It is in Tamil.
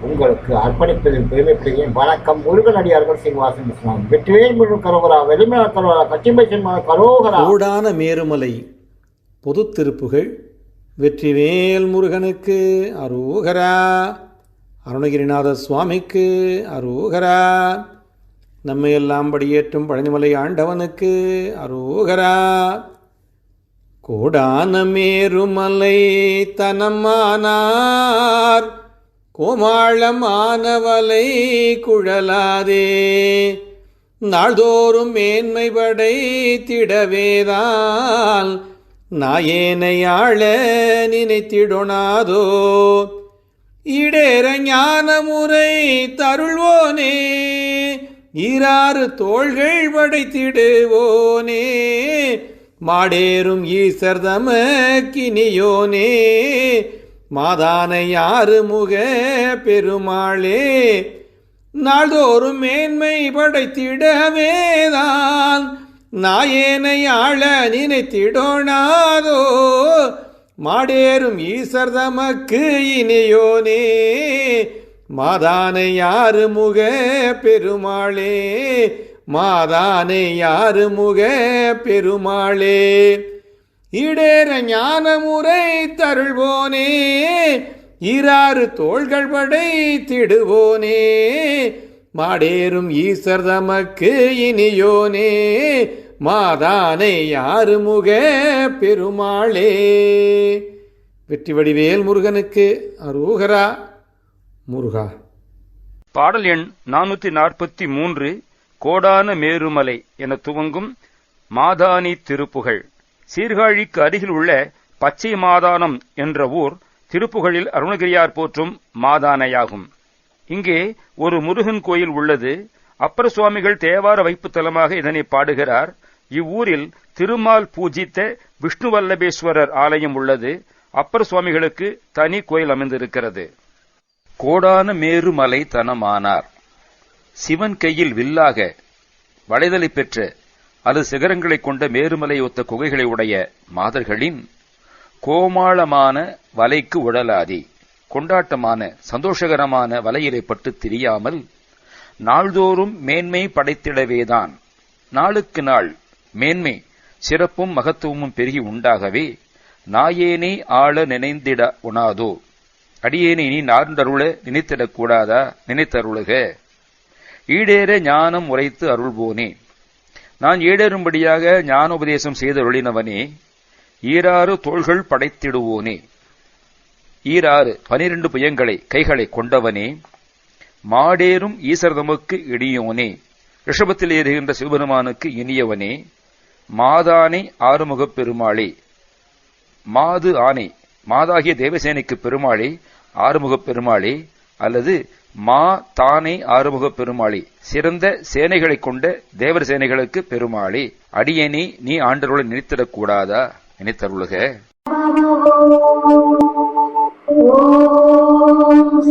உங்களுக்கு அர்ப்பணிப்பதில் பெருமைப்படுகிறேன் வணக்கம். முருகனடியார்கள் சீனிவாசன் இஸ்லாம் வெற்றிவேல் முழு கரோகரா வெளிமல கரோகரா கச்சிம்பை சின்மா கரோகரா. ஊடான மேருமலை பொது திருப்புகள் வெற்றிவேல் முருகனுக்கு அரோகரா. அருணகிரிநாத சுவாமிக்கு அரோகரா. நம்மையெல்லாம் படியேற்றும் பழனிமலை ஆண்டவனுக்கு அரோகரா. கோடான மேருமலை தனமானார். கோமாளம் ஆனவலை குழலாதே. நாள்தோறும் மேன்மை படைத்திடவேதான் நாயேனையாள நினைத்திடொணாதோ. இடேற ஞானமுறை தருள்வோனே ஈராறு தோள்கள் படைத்திடுவோனே மாடேறும் ஈசர் தமக்கினியோனே மாதானை ஆறுமுக பெருமாளே நாள்தோறும் மேன்மை படைத்திடவேதான். நாயேனை ஆள நினைத்திடோனாதோ மாடேறும் ஈசர் தமக்கு இனியோனே. மாதானை யாறு முக பெருமாளே மாதானை யாறு முக பெருமாளே. இடேற ஞான முறை தருள்வோனே ஈராறு தோள்கள் படை திடுவோனே மாடேறும் ஈசர் தமக்கு இனியோனே மாதானை யாரு முக பெருமாளே. வெற்றி வடிவேல் முருகனுக்கு அரோகரா முருகா. பாடல் எண் நானூத்தி நாற்பத்தி மூன்று கோடான மேருமலை என துவங்கும் மாதானி திருப்புகழ். சீர்காழிக்கு அருகில் உள்ள பச்சை மாதானம் என்ற ஊர் திருப்புகழில் அருணகிரியார் போற்றும் மாதானையாகும். இங்கே ஒரு முருகன் கோயில் உள்ளது. அப்பர் சுவாமிகள் தேவார வைப்பு தலமாக இதனை பாடுகிறார். இவ்வூரில் திருமால் பூஜித்த விஷ்ணுவல்லபேஸ்வரர் ஆலயம் உள்ளது. அப்பர் சுவாமிகளுக்கு தனி கோயில் அமைந்திருக்கிறது. கோடான மேருமலை தனமானார் சிவன் கையில் வில்லாக வளைதலை பெற்ற அல்லது சிகரங்களைக் கொண்ட மேருமலை ஒத்த குகைகளை உடைய மாதர்களின் கோமாளமான வலைக்கு உழலாதி. கொண்டாட்டமான சந்தோஷகரமான வலையிலே பட்டு திரியாமல் நாள்தோறும் மேன்மை படைத்திடவேதான். நாளுக்கு நாள் மேன்மை சிறப்பும் மகத்துவமும் பெருகி உண்டாகவே நாயேனே ஆள நினைந்திட உணாதோ. அடியேனே நீ நார்ந்தருள நினைத்திடக்கூடாதா நினைத்தருளுக. ஈடேற ஞானம் உரைத்து அருள்வோனே நான் ஏடேறும்படியாக ஞானோபதேசம் செய்தருளினவனே ஈராறு தோள்கள் படைத்திடுவோனே. ஈராறு பனிரெண்டு புயங்களை கைகளை கொண்டவனே மாடேறும் ஈசர்தமுக்கு இடியோனே. ரிஷபத்தில் ஏறுகின்ற சிவபெருமானுக்கு இனியவனே மாதானை ஆறுமுகப் பெருமாளே. மாது ஆனை மாதாகிய தேவசேனைக்கு பெருமாளே ஆறுமுகப் பெருமாளே அல்லது மா தானே ஆறுமுகப் பெருமாளி. சிறந்த சேனைகளைக் கொண்ட தேவர் சேனைகளுக்கு பெருமாளி. அடியேனே நீ ஆண்டருளை நினைத்திடக் கூடாதா நினைத்தருளுக. ஓம்